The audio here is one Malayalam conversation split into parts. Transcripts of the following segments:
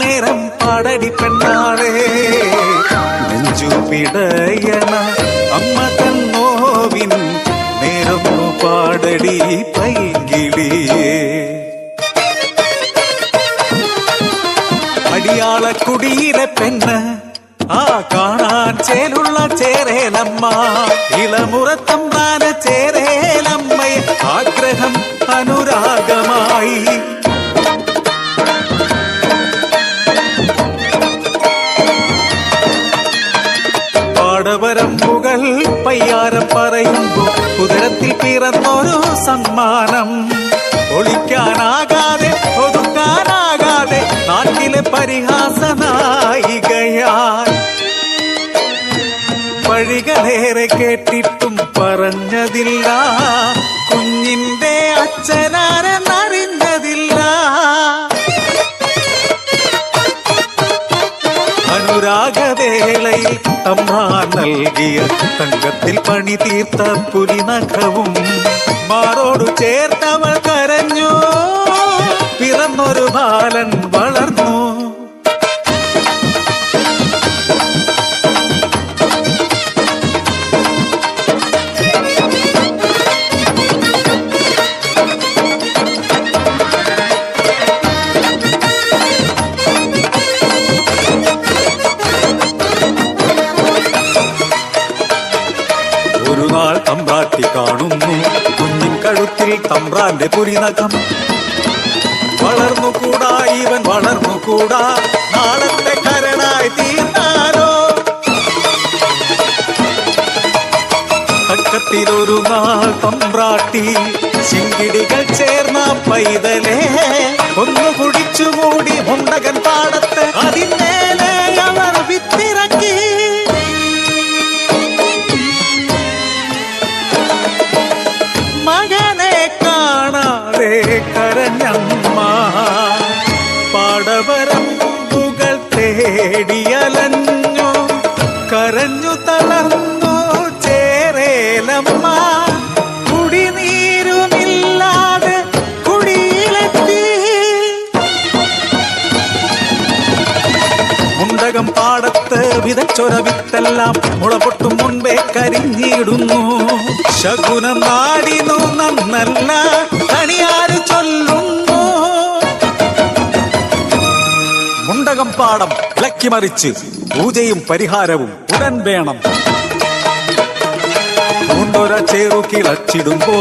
நேரம் பாடடி பெண்ணாளே நெஞ்சு பிடையன அம்ம தன்னோவின் நேரம் பாடடி பைங்க അടിയാള കുടിയിലെ പെണ്ണ്. ആ കാണാൻ ചേലുള്ള ചേരേലമ്മ. ഇളമുറത്തമ്പാന ചേരേലമ്മയെ ആഗ്രഹം അനുരാഗമായി. പാടവരമ്പുകൾ പയ്യാരം പറയുമ്പോൾ കുതിരത്തിൽ പിറന്നൊരു സമ്മാനം. നാട്ടിലെ പരിഹാസ നായികയാൽ വഴികളേറെ കേട്ടിട്ടും പറഞ്ഞതില്ല. കുഞ്ഞിന്റെ അച്ഛനാരെന്നറിഞ്ഞതില്ല. അനുരാഗവേളയിൽ തമ്മാൻ നൽകിയ തങ്കത്തിൽ പണി തീർത്ത പുലിനഖവും മാറോടു ചേർത്തവൾ കരഞ്ഞു. പിറന്നൊരു ബാലൻ കാണുന്നു. കുഞ്ഞിൻ കഴുത്തിൽ തമ്പ്രാന്റെ പുരിനഖം. വളർന്നുകൂടാ ഇവൻ വളർന്നുകൂടാ നാളത്തെ കരനായി തീർന്നാലോ? തക്കത്തിലൊരു നാൾ തമ്പ്രാട്ടി ചിങ്കിടികൾ ചേർന്ന പൈതലേ. ഒന്ന് കുടിച്ചുകൂടി മുണ്ടകൻ പാടത്ത് അതിന്മേലെ മുണ്ടകം പാടത്ത് വിതച്ചൊരവിത്തെല്ലാം മുളപൊട്ടും മുൻപേ കരിഞ്ഞിടുന്നു. ശകുനം നാടിനു നന്നല്ല കണിയാര് ചൊല്ലുന്നു. മുണ്ടകം പാടം ഇളക്കി മറിച്ച് പൂജയും പരിഹാരവും ഉടൻ വേണം. മുണ്ടൊര ചേറു കിളച്ചിടുമ്പോ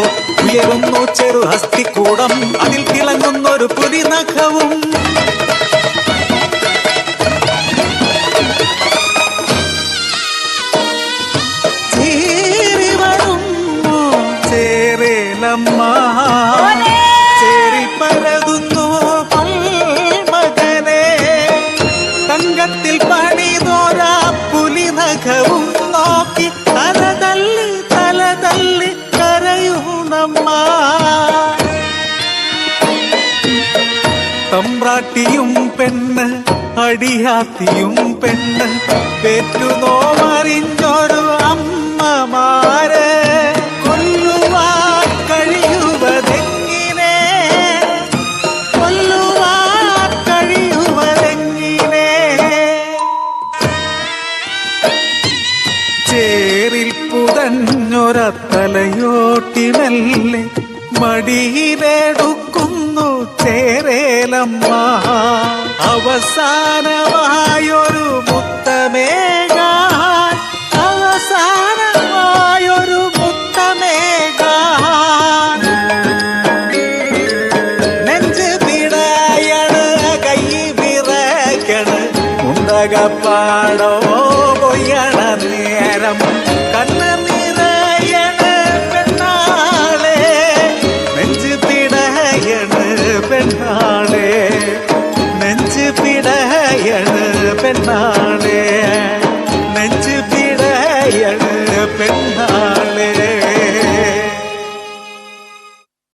ഉയരുന്നു ചെറു കൂടം അതിൽ തിളങ്ങുന്നൊരു പുലിനഖവും തങ്കത്തിൽ പണിതോരാ പുലിനഖവും നോക്കി തലതല്ലി തലതല്ലി കരയുന്നമ്മ തമ്പ്രാട്ടിയും പെണ്ണ് അടിയാത്തിയും പെണ്ണ് പെറ്റുനോമറിഞ്ഞൊരു പുതഞ്ഞൊര തലയോട്ടിമല്ലേ മടിയിലെടുക്കുന്നു ചേരേലമ്മ. അവസാനമായൊരു മുത്തമേഘ അവസാനമായൊരു മുത്തമേഘ നെഞ്ച് പിടയണ് കൈ വിറക്കണ് മുണ്ടകപ്പാടോ பெண்ணானே